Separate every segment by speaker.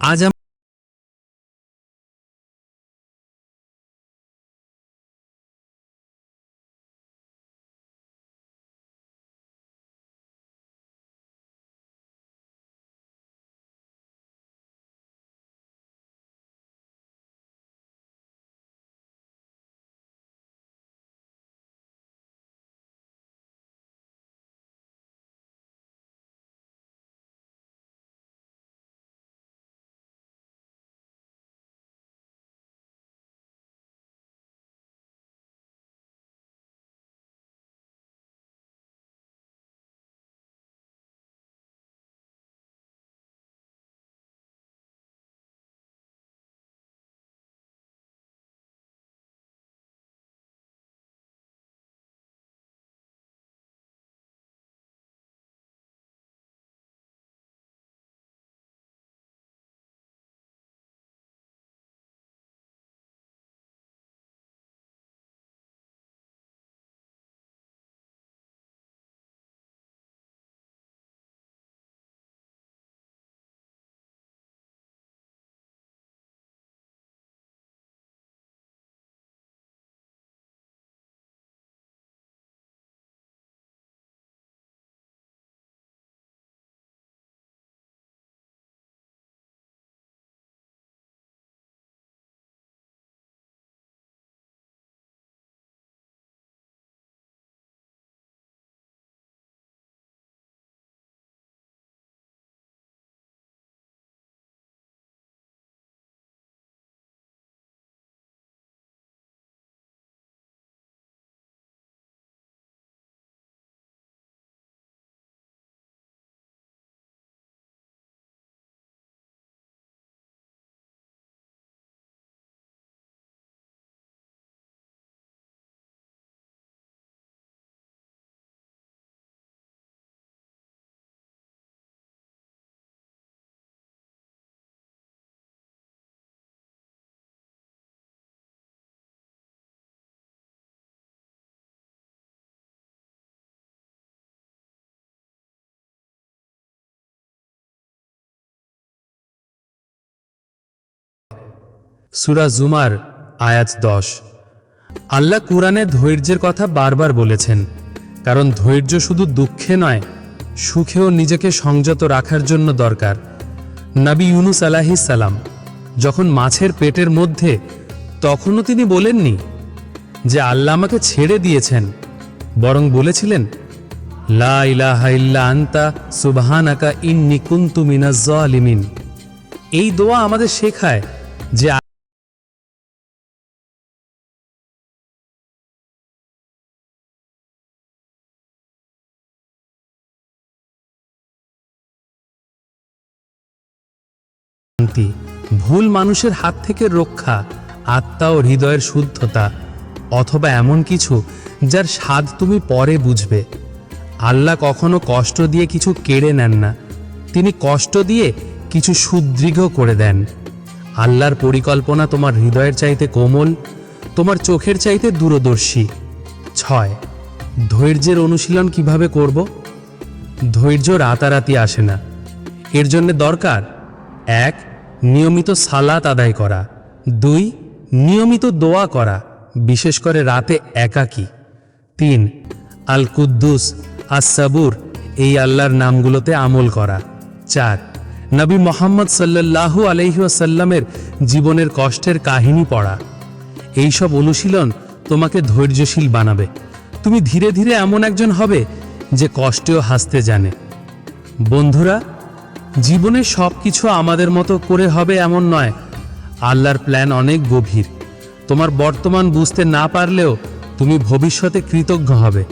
Speaker 1: আজ সুরা জুমার আয়াত দশ। আল্লাহ কুরআনে ধৈর্যের কথা বারবার বলেছেন, কারণ ধৈর্য শুধু দুঃখে নয়, সুখেও নিজেকে সংযত রাখার জন্য দরকার। নবী ইউনুস আলাহি সালাম যখন মাছের পেটের মধ্যে, তখনও তিনি বলেননি যে আল্লাহ আমাকে ছেড়ে দিয়েছেন, বরং বলেছিলেন আন্তা সুবহানাকা ইন্নী কুনতু মিনাজ জালিমিন এই দোয়া আমাদের শেখায় যে শান্তি, ভুল মানুষের হাত থেকে রক্ষা, আত্মা ও হৃদয়ের শুদ্ধতা, অথবা এমন কিছু যার স্বাদ তুমি পরে বুঝবে। আল্লাহ কখনো কষ্ট দিয়ে কিছু কেড়ে নেন না। তিনি কষ্ট দিয়ে কিছু সুদৃঢ় করে দেন। আল্লাহর পরিকল্পনা তোমার হৃদয়ের চাইতে কোমল, তোমার চোখের চাইতে দূরদর্শী। ছয়, ধৈর্যের অনুশীলন কীভাবে করব? ধৈর্য রাতারাতি আসে না। এর জন্য দরকার, এক নিয়মিত সালাত আদায় করা। দুই, নিয়মিত দোয়া করা, বিশেষ করে রাতে একাকী। তিন আল কুদ্দুস আস সাবুর এই আল্লাহর নামগুলোতে আমল করা। চার, নবী মোহাম্মদ সাল্লাল্লাহু আলহিউসাল্লামের জীবনের কষ্টের কাহিনী পড়া। এইসব অনুশীলন তোমাকে ধৈর্যশীল বানাবে। তুমি ধীরে ধীরে এমন একজন হবে যে কষ্টেও হাসতে জানে। বন্ধুরা জীবনে সব কিছু আমাদের মতো করে হবে এমন নয়। আল্লাহর প্ল্যান অনেক গভীর। তোমার বর্তমান বুঝতে না পারলেও তুমি ভবিষ্যতে কৃতজ্ঞ হবে।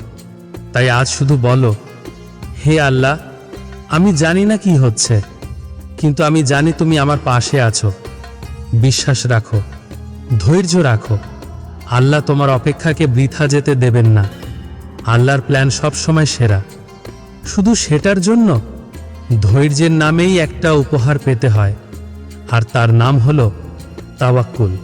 Speaker 1: তাই আজ শুধু বলো, হে আল্লাহ, আমি জানি না কি হচ্ছে, কিন্তু আমি জানি তুমি আমার পাশে আছো। বিশ্বাস রাখো, ধৈর্য রাখো। আল্লাহ তোমার অপেক্ষাকে বৃথা যেতে দেবেন না। আল্লাহর প্ল্যান সব সময় সেরা। শুধু সেটার জন্য? ধৈর্যের নামেই একটা উপহার পেতে হয়। আর তার নাম হল তাওয়াক্কুল।